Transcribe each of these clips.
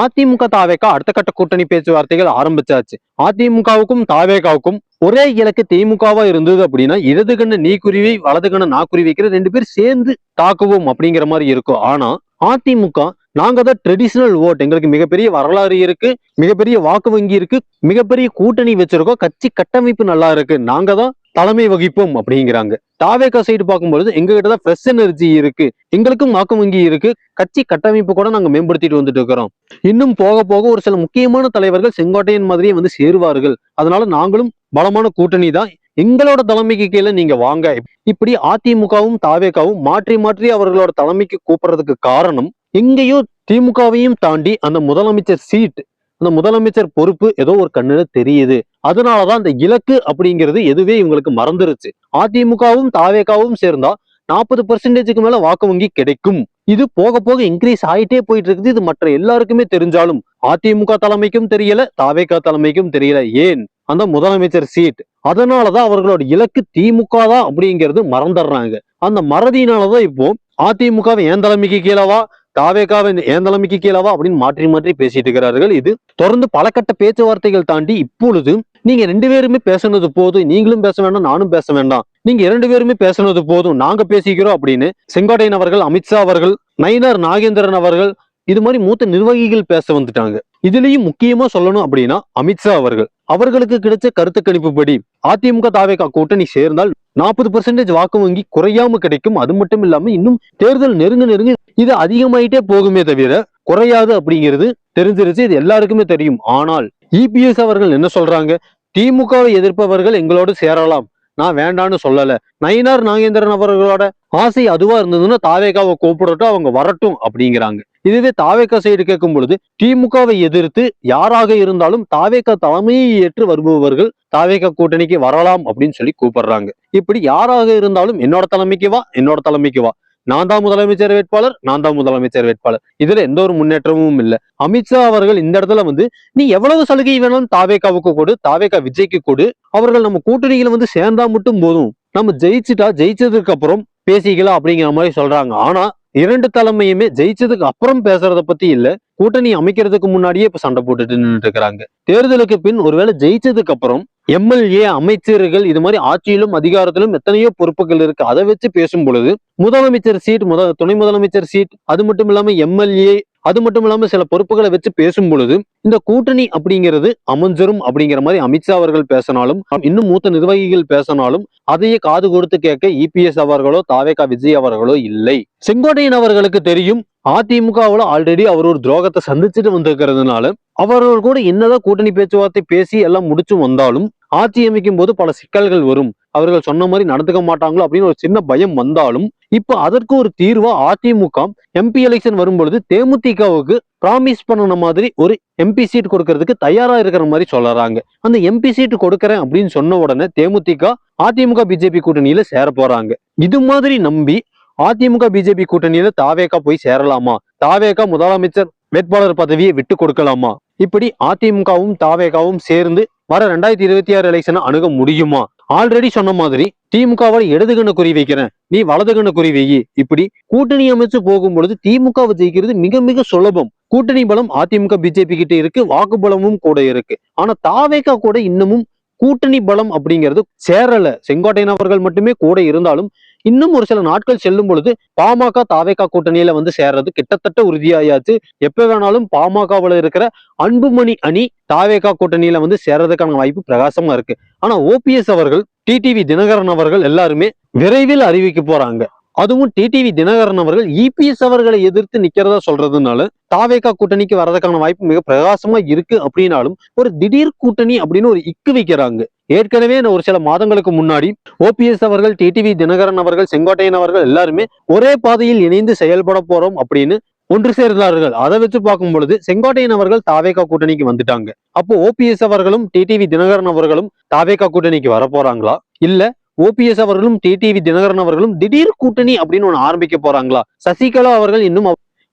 அதிமுக தாவேக்கா அடுத்த கட்ட கூட்டணி பேச்சுவார்த்தைகள் ஆரம்பிச்சாச்சு. அதிமுகவுக்கும் தாவேகாவுக்கும் ஒரே இலக்கு திமுகவா இருந்தது அப்படின்னா இடது கண்ணு நீ குருவி வலது கண்ணு நான் குருவி வைக்கிற ரெண்டு பேரும் சேர்ந்து தாக்குவோம் அப்படிங்கிற மாதிரி இருக்கும். ஆனா அதிமுக நாங்க தான் ட்ரெடிஷனல் ஓட் எங்களுக்கு மிகப்பெரிய வரலாறு இருக்கு மிகப்பெரிய வாக்கு வங்கி இருக்கு மிகப்பெரிய கூட்டணி வச்சிருக்கோம் கட்சி கட்டமைப்பு நல்லா இருக்கு. நாங்க தான் தலைமை வகிப்போம் அப்படிங்கிறாங்க. தாவேக்கா சைடு பார்க்கும்பொழுது எங்ககிட்ட தான் ஃப்ரெஷ் எனர்ஜி இருக்கு. எங்களுக்கும் வாக்கு வங்கி இருக்கு. கட்சி கட்டமைப்பு கூட நாங்க மேம்படுத்திட்டு வந்துட்டு இருக்கிறோம். இன்னும் போக போக ஒரு சில முக்கியமான தலைவர்கள் செங்கோட்டையன் மாதிரியே வந்து சேருவார்கள். அதனால நாங்களும் பலமான கூட்டணி தான் எங்களோட தலைமைக்கு கீழே நீங்க வாங்க. இப்படி அதிமுகவும் தாவேக்காவும் மாற்றி மாற்றி அவர்களோட தலைமைக்கு கூப்பிடுறதுக்கு காரணம் எங்கேயோ திமுகவையும் தாண்டி அந்த முதலமைச்சர் சீட் அந்த முதலமைச்சர் பொறுப்பு ஏதோ ஒரு கண்ணுல தெரியுது. அதனாலதான் அந்த இலக்கு அப்படிங்கிறது எதுவே இவங்களுக்கு மறந்துருச்சு. அதிமுகவும் தாவேகாவும் சேர்ந்தா நாற்பது பெர்சன்டேஜுக்கு மேல வாக்கு வங்கி கிடைக்கும். இது போக போக இன்க்ரீஸ் ஆயிட்டே போயிட்டு இருக்குது இது மற்ற எல்லாருக்குமே தெரிஞ்சாலும் அதிமுக தலைமைக்கும் தெரியல தாவேக்கா தலைமைக்கும் தெரியல. ஏன்? அந்த முதலமைச்சர் சீட். அதனாலதான் அவர்களோட இலக்கு திமுக தான் அப்படிங்கிறது மறந்துடுறாங்க. அந்த மறதியினாலதான் இப்போ அதிமுகவை என் தலைமைக்கு கீழவா தாவேக்காவை ஏன் தலைமைக்கு கீழவா அப்படின்னு மாற்றி மாற்றி பேசிட்டு இருக்கிறார்கள். இது தொடர்ந்து பல கட்ட பேச்சுவார்த்தைகள் தாண்டி இப்பொழுது நீங்க ரெண்டு பேருமே பேசுனது போதும் நீங்களும் பேச வேண்டாம் நானும் பேச வேண்டாம். நீங்க இரண்டு பேருமே பேசுனது போதும் நாங்க பேசிக்கிறோம் அப்படின்னு செங்கோட்டையன் அவர்கள் அமித்ஷா அவர்கள் நயினார் நாகேந்திரன் அவர்கள் இது மாதிரி மூத்த நிர்வாகிகள் பேச வந்துட்டாங்க. இதுலயும் முக்கியமா சொல்லணும் அப்படின்னா அமித்ஷா அவர்கள். அவர்களுக்கு கிடைச்ச கருத்து கணிப்புப்படி அதிமுக தாவேகா கூட்டணி சேர்ந்தால் நாற்பது பர்சன்டேஜ் வாக்கு வங்கி குறையாம கிடைக்கும். அது மட்டும் இல்லாம இன்னும் தேர்தல் நெருங்க நெருங்க இது அதிகமாயிட்டே போகுமே தவிர குறையாது அப்படிங்கிறது தெரிஞ்சிருச்சு. இது எல்லாருக்குமே தெரியும். ஆனால் இபிஎஸ் அவர்கள் என்ன சொல்றாங்க? திமுகவை எதிர்ப்பவர்கள் எங்களோடு சேரலாம். நான் வேண்டான்னு சொல்லல. நயினார் நாகேந்திரன் அவர்களோட ஆசை அதுவா இருந்ததுன்னா தாவேகாவை கூப்பிடட்டும் அவங்க வரட்டும் அப்படிங்கிறாங்க. இதுவே தாவேக்கா சைடு கேட்கும் பொழுது திமுகவை எதிர்த்து யாராக இருந்தாலும் தாவேக்கா தலைமையை ஏற்று வருபவர்கள் தாவேக்கா கூட்டணிக்கு வரலாம் அப்படின்னு சொல்லி கூப்பிடுறாங்க. இப்படி யாராக இருந்தாலும் என்னோட தலைமைக்கு வா என்னோட தலைமைக்கு வா. நான் தான் முதலமைச்சர் வேட்பாளர் நான் தான் முதலமைச்சர் வேட்பாளர். இதுல எந்த ஒரு முன்னேற்றமும் இல்லை. அமித்ஷா அவர்கள் இந்த இடத்துல வந்து நீ எவ்வளவு சலுகை வேணாலும் தாவேக்காவுக்கு கொடு தாவேக்கா விஜய்க்கு கொடு. அவர்கள் நம்ம கூட்டணியில வந்து சேர்ந்தா மட்டும் போதும். நம்ம ஜெயிச்சுட்டா ஜெயிச்சதுக்கு அப்புறம் பேசிக்கலாம் அப்படிங்கிற மாதிரி சொல்றாங்க. ஆனா இரண்டு தலைமையுமே ஜெயிச்சதுக்கு அப்புறம் பேசுறத பத்தி இல்ல. கூட்டணி அமைக்கிறதுக்கு முன்னாடியே இப்ப சண்டை போட்டுட்டு நின்றுட்டு இருக்கிறாங்க. தேர்தலுக்கு பின் ஒருவேளை ஜெயிச்சதுக்கு அப்புறம் எம்எல்ஏ அமைச்சர்கள் இது மாதிரி ஆட்சியிலும் அதிகாரத்திலும் எத்தனையோ பொறுப்புகள் இருக்கு. அதை வச்சு பேசும் பொழுது முதலமைச்சர் சீட் முத துணை முதலமைச்சர் சீட் அது மட்டும் இல்லாம எம்எல்ஏ அது மட்டும் இல்லாம சில பொறுப்புகளை வச்சு பேசும் பொழுது இந்த கூட்டணி அப்படிங்கிறது அமைஞ்சரும் அப்படிங்கிற மாதிரி அமித்ஷா அவர்கள் பேசினாலும் இன்னும் மூத்த நிர்வாகிகள் பேசினாலும் அதையே காது கொடுத்து கேட்க இபிஎஸ் அவர்களோ தாவேகா விஜய் அவர்களோ இல்லை. செங்கோட்டையன் அவர்களுக்கு தெரியும் அதிமுகவுல ஆல்ரெடி அவர் ஒரு துரோகத்தை சந்திச்சுட்டு வந்திருக்கிறதுனால அவர்கள் கூட என்னதான் கூட்டணி பேச்சுவார்த்தை பேசி எல்லாம் முடிச்சு வந்தாலும் ஆட்சி அமைக்கும் போது பல சிக்கல்கள் வரும். அவர்கள் சொன்ன மாதிரி நடந்துக்க மாட்டாங்களோ அப்படின்னு ஒரு சின்ன பயம் வந்தாலும் இப்ப அதற்கு ஒரு தீர்வா அதிமுக எம்பி எலெக்ஷன் வரும்பொழுது தேமுதிகவுக்கு ப்ராமிஸ் பண்ணன மாதிரி ஒரு எம்பி சீட் கொடுக்கறதுக்கு தயாரா இருக்கிற மாதிரி சொல்றாங்க. அந்த எம்பி சீட் கொடுக்கறேன் அப்படின்னு சொன்ன உடனே தேமுதிக அதிமுக பிஜேபி கூட்டணியில சேர போறாங்க. இது மாதிரி நம்பி அதிமுக பிஜேபி கூட்டணியில தாவேக்கா போய் சேரலாமா? தாவேக்கா முதலமைச்சர் வேட்பாளர் பதவியை விட்டு கொடுக்கலாமா? இப்படி அதிமுகவும் தாவேகாவும் சேர்ந்து வர ரெண்டாயிரத்தி இருபத்தி ஆறு எலெக்ஷனை அணுக முடியுமா? ஆல்ரெடி சொன்ன மாதிரி திமுகவால் இடது கண்ண குறி வைக்கிறேன். நீ வலது கண்ண குறி வை இப்படி கூட்டணி அமைச்சு போகும் பொழுது திமுகவை ஜெயிக்கிறது மிக மிக சுலபம். கூட்டணி பலம் அதிமுக பிஜேபி கிட்ட இருக்கு வாக்கு பலமும் கூட இருக்கு. ஆனா தாவேக்கா கூட இன்னமும் கூட்டணி பலம் அப்படிங்கிறது சேரல. செங்கோட்டையன் அவர்கள் மட்டுமே கூட இருந்தாலும் இன்னும் ஒரு சில நாட்கள் செல்லும் பொழுது பாமக தாவேக்கா கூட்டணியில வந்து சேர்றது கிட்டத்தட்ட உறுதியாயாச்சு. எப்ப வேணாலும் பாமகவுல இருக்கிற அன்புமணி அணி தாவேக்கா கூட்டணியில வந்து சேர்றதுக்கான வாய்ப்பு பிரகாசமா இருக்கு. ஆனா ஓபிஎஸ் அவர்கள் டிடிவி தினகரன் அவர்கள் எல்லாருமே விரைவில் அறிவிக்க போறாங்க. அதுவும் டிடிவி தினகரன் அவர்கள் இபிஎஸ் அவர்களை எதிர்த்து நிக்கிறதா சொல்றதுனால தாவேகா கூட்டணிக்கு வர்றதுக்கான வாய்ப்பு மிக பிரகாசமா இருக்கு அப்படின்னாலும் ஒரு திடீர் கூட்டணி அப்படின்னு ஒரு இக்கு வைக்கிறாங்க. ஏற்கனவே ஒரு சில மாதங்களுக்கு முன்னாடி ஓபிஎஸ் அவர்கள் டிடிவி தினகரன் அவர்கள் செங்கோட்டையன் அவர்கள் எல்லாருமே ஒரே பாதையில் இணைந்து செயல்பட போறோம் அப்படின்னு ஒன்று சேர்ந்தார்கள். அதை வச்சு பார்க்கும் பொழுது செங்கோட்டையன் அவர்கள் தாவேகா கூட்டணிக்கு வந்துட்டாங்க. அப்போ ஓபிஎஸ் அவர்களும் டிடிவி தினகரன் அவர்களும் தாவேகா கூட்டணிக்கு வர போறாங்களா? இல்ல ஓபிஎஸ் அவர்களும் டிடிவி தினகரன் அவர்களும் திடீர் கூட்டணி அப்படின்னு ஒன்று ஆரம்பிக்க போறாங்களா? சசிகலா அவர்கள் இன்னும்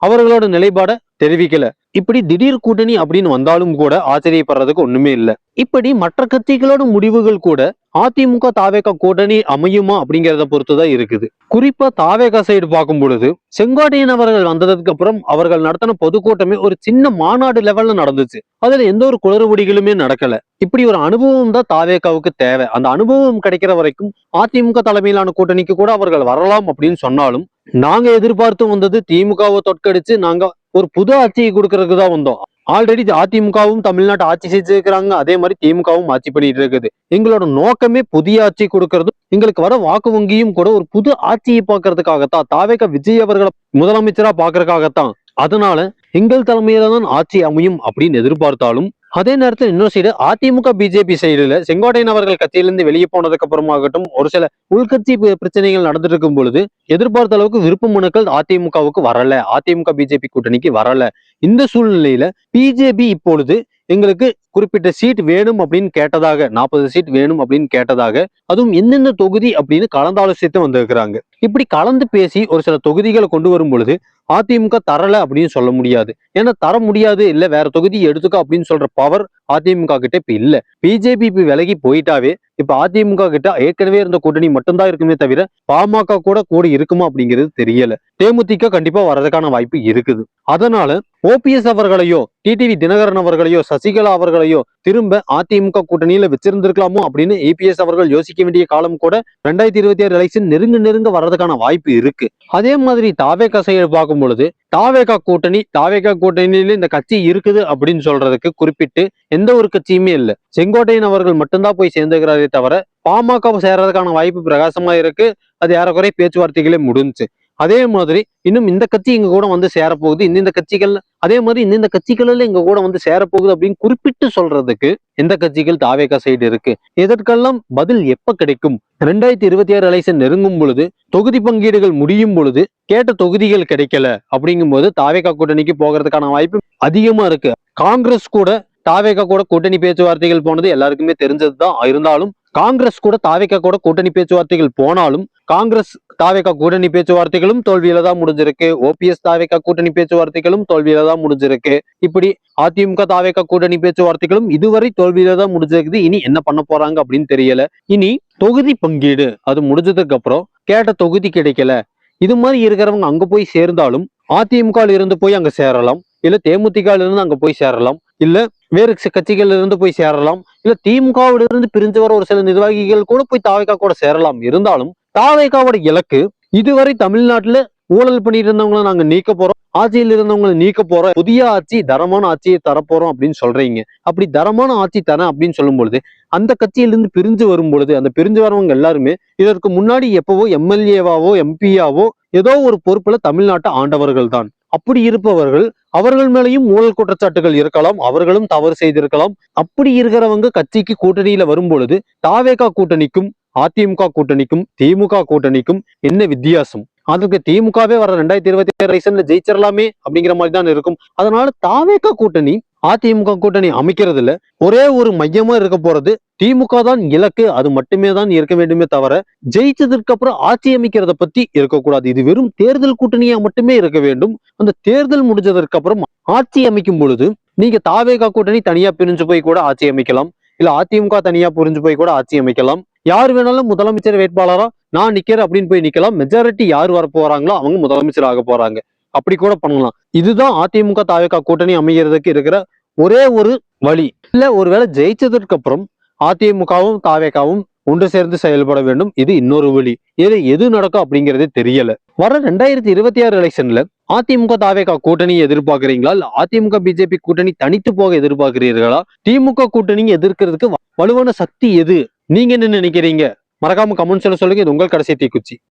அவர்களோட நிலைப்பாட தெரிவிக்கல. இப்படி திடீர் கூட்டணி அப்படின்னு வந்தாலும் கூட ஆச்சரியப்படுறதுக்கு ஒண்ணுமே இல்லை. இப்படி மற்ற கட்சிகளோட முடிவுகள் கூட அதிமுக தாவேக கூட்டணி அமையுமா அப்படிங்கறத பொறுத்துதான் இருக்குது. குறிப்பா தாவேக சைடு பார்க்கும் பொழுது செங்கோட்டையன் அவர்கள் வந்ததுக்கு அப்புறம் அவர்கள் நடத்தின பொதுக்கூட்டமே ஒரு சின்ன மாநாடு லெவல்ல நடந்துச்சு. அதுல எந்த ஒரு குளறுபடிகளுமே நடக்கல. இப்படி ஒரு அனுபவம் தான் தாவேகாவுக்கு தேவை. அந்த அனுபவம் கிடைக்கிற வரைக்கும் அதிமுக தலைமையிலான கூட்டணிக்கு கூட அவர்கள் வரலாம் அப்படின்னு சொன்னாலும் நாங்க எதிர்பார்த்து வந்தது திமுகவை தொற்கடிச்சு நாங்க ஒரு புது ஆட்சியை கொடுக்கறதுக்கு தான் வந்தோம். ஆல்ரெடி அதிமுகவும் தமிழ்நாட்டை ஆட்சி செஞ்சிருக்கிறாங்க. அதே மாதிரி திமுகவும் ஆட்சி பண்ணிட்டு இருக்குது. எங்களோட நோக்கமே புதிய ஆட்சி கொடுக்கறதும் எங்களுக்கு வர வாக்கு வங்கியும் கூட ஒரு புது ஆட்சியை பார்க்கறதுக்காகத்தான் தாவேக விஜய் அவர்களை முதலமைச்சரா பாக்குறதுக்காகத்தான் அதனால எங்கள் தலைமையில தான் ஆட்சி அமையும் அப்படின்னு எதிர்பார்த்தாலும் அதே நேரத்தில் இன்னொரு சைடு அதிமுக பிஜேபி சைடுல செங்கோட்டையன் அவர்கள் கட்சியிலிருந்து வெளியே போனதுக்கு அப்புறமாகட்டும் ஒரு சில உள்கட்சி பிரச்சனைகள் நடந்துட்டு இருக்கும் பொழுது எதிர்பார்த்த அளவுக்கு விருப்ப மனுக்கள் அதிமுகவுக்கு வரல. அதிமுக பிஜேபி கூட்டணிக்கு வரல. இந்த சூழ்நிலையில பிஜேபி இப்பொழுது எங்களுக்கு குறிப்பிட்ட சீட் வேணும் அப்படின்னு கேட்டதாக நாற்பது சீட் வேணும் அப்படின்னு கேட்டதாக அதுவும் எந்தெந்த தொகுதி அப்படின்னு கலந்தாலோசித்து வந்திருக்கிறாங்க. இப்படி கலந்து பேசி ஒரு சில தொகுதிகளை கொண்டு வரும் பொழுது அதிமுக தரல அப்படின்னு சொல்ல முடியாது. ஏன்னா தர முடியாது இல்ல வேற தொகுதி எடுத்துக்கோ அப்படின்னு சொல்ற பவர் அதிமுக கிட்ட இப்ப இல்ல. பிஜேபி இப்ப விலகி போயிட்டாவே இப்ப அதிமுக கிட்ட ஏற்கனவே இருந்த கூட்டணி மட்டும்தான் இருக்குமே தவிர பாமக கூட கூட இருக்குமா அப்படிங்கிறது தெரியல. தேமுதிக கண்டிப்பா வர்றதுக்கான வாய்ப்பு இருக்குது. அதனால ஓபிஎஸ் அவர்களையோ டிடிவி தினகரன் அவர்களையோ சசிகலா அவர்களையோ திரும்ப அதிமுக கூட்டணியில வச்சிருந்திருக்கலாமோ அப்படின்னு ஏபிஎஸ் அவர்கள் யோசிக்க வேண்டிய காலம் கூட ரெண்டாயிரத்தி இருபத்தி ஆறு எலெக்ஷன் நெருங்க நெருங்க வர்றதுக்கான வாய்ப்பு இருக்கு. அதே மாதிரி தாவே கசையை பார்க்கும் பொழுது தாவேகா கூட்டணி தாவேகா கூட்டணியில இந்த கட்சி இருக்குது அப்படின்னு சொல்றதுக்கு குறிப்பிட்டு எந்த ஒரு கட்சியுமே இல்லை. செங்கோட்டையன் அவர்கள் மட்டும்தான் போய் சேர்ந்துக்கிறாரே தவிர பாமக சேர்றதுக்கான வாய்ப்பு பிரகாசமா இருக்கு. அது ஏறக்குறைய பேச்சுவார்த்தைகளே முடிஞ்சுச்சு. அதே மாதிரி இன்னும் இந்த கட்சி எங்க கூட வந்து சேரப்போகுது. இந்த கட்சிகள் அதே மாதிரி இந்த கட்சிகளில் எங்க கூட வந்து சேரப்போகுது அப்படின்னு குறிப்பிட்டு சொல்றதுக்கு எந்த கட்சிகள் தாவேகா சைடு இருக்கு. இதற்கெல்லாம் பதில் எப்ப கிடைக்கும்? ரெண்டாயிரத்தி இருபத்தி ஆறு எலெக்ஷன் நெருங்கும் பொழுது தொகுதி பங்கீடுகள் முடியும் பொழுது கேட்ட தொகுதிகள் கிடைக்கல அப்படிங்கும்போது தாவேகா கூட்டணிக்கு போகிறதுக்கான வாய்ப்பு அதிகமா இருக்கு. காங்கிரஸ் கூட தாவேகா கூட கூட்டணி பேச்சுவார்த்தைகள் போனது எல்லாருக்குமே தெரிஞ்சதுதான். இருந்தாலும் காங்கிரஸ் கூட தாவேகா கூட கூட்டணி பேச்சுவார்த்தைகள் போனாலும் காங்கிரஸ் தாவேக்கா கூட்டணி பேச்சுவார்த்தைகளும் தோல்வியில தான் முடிஞ்சிருக்கு. ஓபிஎஸ் தாவேகா கூட்டணி பேச்சுவார்த்தைகளும் தோல்வியில தான் முடிஞ்சிருக்கு. இப்படி அதிமுக தாவேக்கா கூட்டணி பேச்சுவார்த்தைகளும் இதுவரை தோல்வியில தான் முடிஞ்சிருக்குது. இனி என்ன பண்ண போறாங்க அப்படின்னு தெரியல. இனி தொகுதி பங்கீடு அது முடிஞ்சதுக்கு அப்புறம் கேட்ட தொகுதி கிடைக்கல. இது மாதிரி இருக்கிறவங்க அங்க போய் சேர்ந்தாலும் அதிமுக இருந்து போய் அங்க சேரலாம். இல்ல தேமுதிக இருந்து அங்க போய் சேரலாம். இல்ல வேறு சி- கட்சிகள்ல இருந்து போய் சேரலாம். இல்ல திமுகவிலிருந்து பிரிஞ்சு வர ஒரு சில நிர்வாகிகள் கூட போய் தாவைக்கா கூட சேரலாம். இருந்தாலும் தாவைக்காவோட இலக்கு இதுவரை தமிழ்நாட்டுல ஊழல் பண்ணிட்டு இருந்தவங்கள நாங்க நீக்க போறோம். ஆட்சியில் இருந்தவங்களை நீக்க போறோம். புதிய ஆட்சி தரமான ஆட்சியை தரப்போறோம் அப்படின்னு சொல்றீங்க. அப்படி தரமான ஆட்சி தரேன் அப்படின்னு சொல்லும் பொழுது அந்த கட்சியிலிருந்து பிரிஞ்சு வரும் பொழுது அந்த பிரிஞ்சு வரவங்க எல்லாருமே இதற்கு முன்னாடி எப்பவோ எம்எல்ஏவாவோ எம்பியாவோ ஏதோ ஒரு பொறுப்புல தமிழ்நாட்டை ஆண்டவர்கள் தான் அப்படி இருப்பவர்கள் அவர்கள் மேலேயும் ஊழல் குற்றச்சாட்டுகள் இருக்கலாம் அவர்களும் தவறு செய்திருக்கலாம். அப்படி இருக்கிறவங்க கட்சிக்கு கூட்டணியில வரும்பொழுது தாவேகா கூட்டணிக்கும் அதிமுக கூட்டணிக்கும் திமுக கூட்டணிக்கும் என்ன வித்தியாசம்? அதுக்கு திமுகவே வர ரெண்டாயிரத்தி இருபத்தி ஏழு ரைசன்ல ஜெயிச்சிடலாமே அப்படிங்கிற மாதிரி தான் இருக்கும். அதனால தாவேகா கூட்டணி அதிமுக கூட்டணி அமைக்கிறது இல்ல ஒரே ஒரு மையமா இருக்க போறது திமுக தான் இலக்கு அது மட்டுமே தான் இருக்க வேண்டுமே தவிர ஜெயிச்சதற்கு அப்புறம் ஆட்சி அமைக்கிறத பத்தி இருக்கக்கூடாது இது வெறும் தேர்தல் கூட்டணியா மட்டுமே இருக்க வேண்டும். அந்த தேர்தல் முடிஞ்சதற்கு அப்புறம் ஆட்சி அமைக்கும் பொழுது நீங்க தாவேகா கூட்டணி தனியா பிரிஞ்சு போய் கூட ஆட்சி அமைக்கலாம். இல்ல அதிமுக தனியா புரிஞ்சு போய் கூட ஆட்சி அமைக்கலாம். யார் வேணாலும் முதலமைச்சர் வேட்பாளரா நான் நிக்கிறேன் அப்படின்னு போய் நிக்கலாம். மெஜாரிட்டி யார் வர போறாங்களோ அவங்க முதலமைச்சர் ஆக போறாங்க. அப்படி கூட பண்ணலாம். இதுதான் அதிமுக தாவேகா கூட்டணி அமைகிறதுக்கு இருக்கிற ஒரே ஒரு வழி. இல்ல ஒருவேளை ஜெயிச்சதற்கு அப்புறம் அதிமுகவும் தாவேக்காவும் ஒன்று சேர்ந்து செயல்பட வேண்டும். இது இன்னொரு வழி. இது எது நடக்கும் அப்படிங்கறதே தெரியல. வர ரெண்டாயிரத்தி இருபத்தி ஆறு எலெக்ஷன்ல அதிமுக தாவேகா கூட்டணி எதிர்பார்க்கிறீங்களா? இல்ல அதிமுக பிஜேபி கூட்டணி தனித்து போக எதிர்பார்க்கிறீர்களா? திமுக கூட்டணி எதிர்க்கிறதுக்கு வலுவான சக்தி எது? நீங்க என்ன நினைக்கிறீங்க? மறக்காம கமெண்ட்ஸ்ல சொல்லுங்க. இது உங்கள் கடைசி தீக்குச்சி.